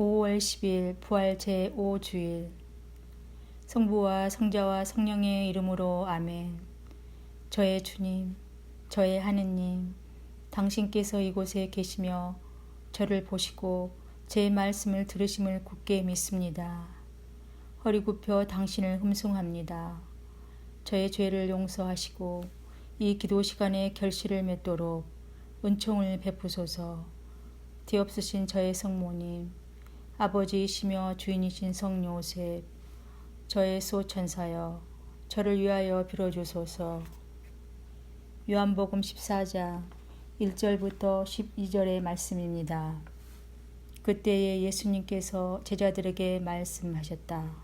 5월 10일 부활 제5주일 성부와 성자와 성령의 이름으로 아멘 저의 주님, 저의 하느님, 당신께서 이곳에 계시며 저를 보시고 제 말씀을 들으심을 굳게 믿습니다. 허리 굽혀 당신을 흠송합니다. 저의 죄를 용서하시고 이 기도 시간에 결실을 맺도록 은총을 베푸소서. 뒤없으신 저의 성모님, 아버지이시며 주인이신 성 요셉, 저의 소천사여, 저를 위하여 빌어주소서. 요한복음 14장 1절부터 12절의 말씀입니다. 그때에 예수님께서 제자들에게 말씀하셨다.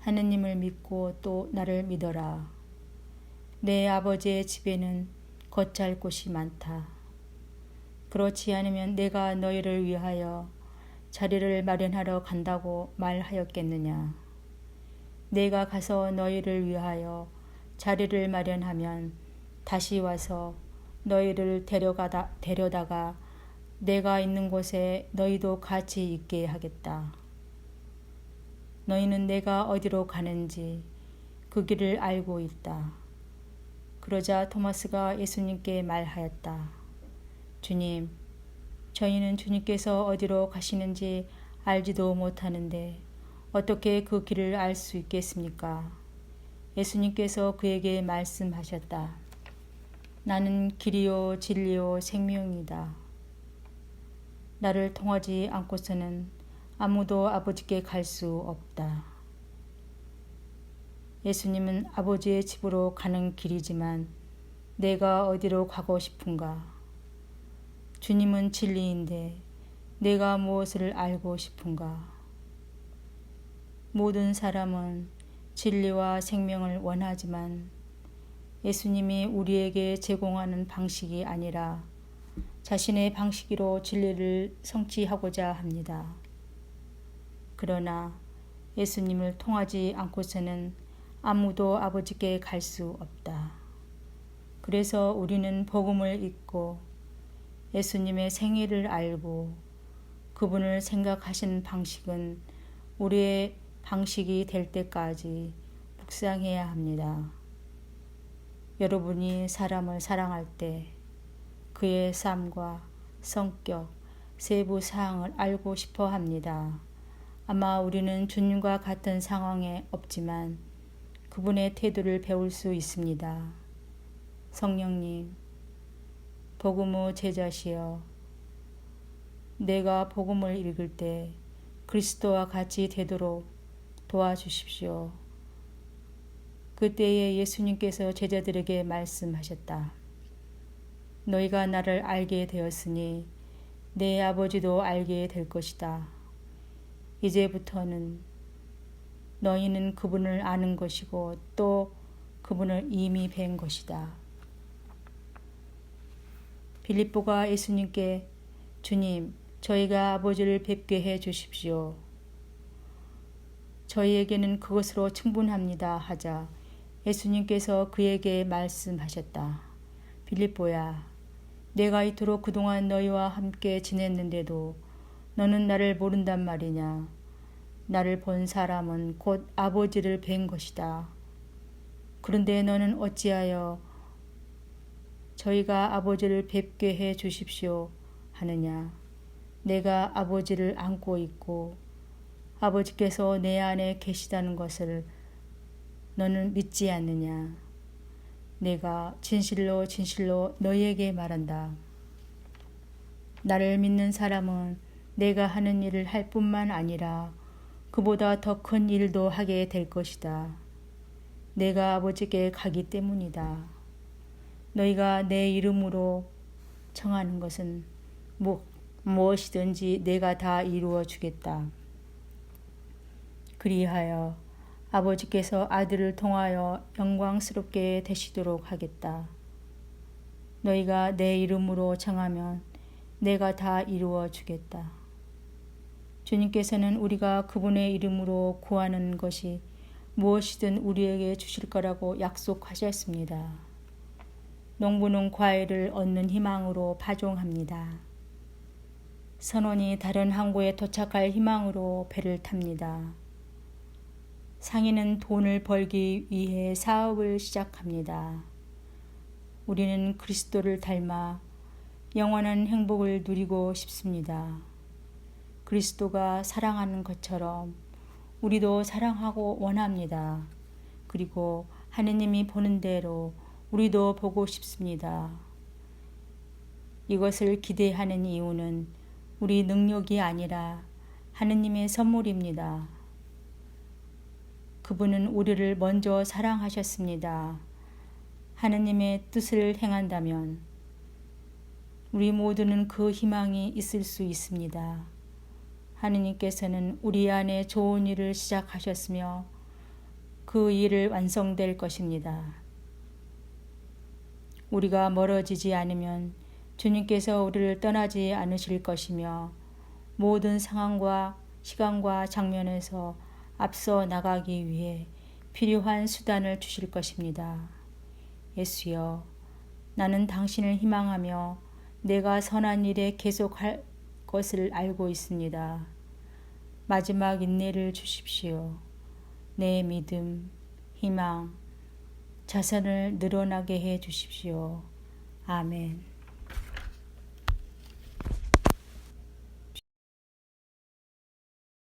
하느님을 믿고 또 나를 믿어라. 내 아버지의 집에는 겉잘 곳이 많다. 그렇지 않으면 내가 너희를 위하여 자리를 마련하러 간다고 말하였겠느냐. 내가 가서 너희를 위하여 자리를 마련하면 다시 와서 너희를 데려가다, 데려다가 내가 있는 곳에 너희도 같이 있게 하겠다. 너희는 내가 어디로 가는지 그 길을 알고 있다. 그러자 토마스가 예수님께 말하였다. 주님, 저희는 주님께서 어디로 가시는지 알지도 못하는데 어떻게 그 길을 알 수 있겠습니까? 예수님께서 그에게 말씀하셨다. 나는 길이요 진리요 생명이다. 나를 통하지 않고서는 아무도 아버지께 갈 수 없다. 예수님은 아버지의 집으로 가는 길이지만 내가 어디로 가고 싶은가? 주님은 진리인데 내가 무엇을 알고 싶은가? 모든 사람은 진리와 생명을 원하지만 예수님이 우리에게 제공하는 방식이 아니라 자신의 방식으로 진리를 성취하고자 합니다. 그러나 예수님을 통하지 않고서는 아무도 아버지께 갈 수 없다. 그래서 우리는 복음을 읽고 예수님의 생일을 알고 그분을 생각하신 방식은 우리의 방식이 될 때까지 묵상해야 합니다. 여러분이 사람을 사랑할 때 그의 삶과 성격, 세부 사항을 알고 싶어 합니다. 아마 우리는 주님과 같은 상황에 없지만 그분의 태도를 배울 수 있습니다. 성령님, 복음의 제자시여 내가 복음을 읽을 때 그리스도와 같이 되도록 도와주십시오. 그때에 예수님께서 제자들에게 말씀하셨다. 너희가 나를 알게 되었으니 내 아버지도 알게 될 것이다. 이제부터는 너희는 그분을 아는 것이고 또 그분을 이미 뵌 것이다. 빌립보가 예수님께 주님, 저희가 아버지를 뵙게 해 주십시오. 저희에게는 그것으로 충분합니다. 하자 예수님께서 그에게 말씀하셨다. 빌립보야, 내가 이토록 그동안 너희와 함께 지냈는데도 너는 나를 모른단 말이냐. 나를 본 사람은 곧 아버지를 뵌 것이다. 그런데 너는 어찌하여 저희가 아버지를 뵙게 해 주십시오 하느냐. 내가 아버지를 안고 있고 아버지께서 내 안에 계시다는 것을 너는 믿지 않느냐. 내가 진실로 진실로 너희에게 말한다. 나를 믿는 사람은 내가 하는 일을 할 뿐만 아니라 그보다 더 큰 일도 하게 될 것이다. 내가 아버지께 가기 때문이다. 너희가 내 이름으로 청하는 것은 뭐, 무엇이든지 내가 다 이루어 주겠다. 그리하여 아버지께서 아들을 통하여 영광스럽게 되시도록 하겠다. 너희가 내 이름으로 청하면 내가 다 이루어 주겠다. 주님께서는 우리가 그분의 이름으로 구하는 것이 무엇이든 우리에게 주실 거라고 약속하셨습니다. 농부는 과일을 얻는 희망으로 파종합니다. 선원이 다른 항구에 도착할 희망으로 배를 탑니다. 상인은 돈을 벌기 위해 사업을 시작합니다. 우리는 그리스도를 닮아 영원한 행복을 누리고 싶습니다. 그리스도가 사랑하는 것처럼 우리도 사랑하고 원합니다. 그리고 하느님이 보는 대로 우리도 보고 싶습니다. 이것을 기대하는 이유는 우리 능력이 아니라 하느님의 선물입니다. 그분은 우리를 먼저 사랑하셨습니다. 하느님의 뜻을 행한다면 우리 모두는 그 희망이 있을 수 있습니다. 하느님께서는 우리 안에 좋은 일을 시작하셨으며 그 일을 완성될 것입니다. 우리가 멀어지지 않으면 주님께서 우리를 떠나지 않으실 것이며 모든 상황과 시간과 장면에서 앞서 나가기 위해 필요한 수단을 주실 것입니다. 예수여, 나는 당신을 희망하며 내가 선한 일에 계속할 것을 알고 있습니다. 마지막 인내를 주십시오. 내 믿음, 희망, 자선을 늘어나게 해 주십시오. 아멘.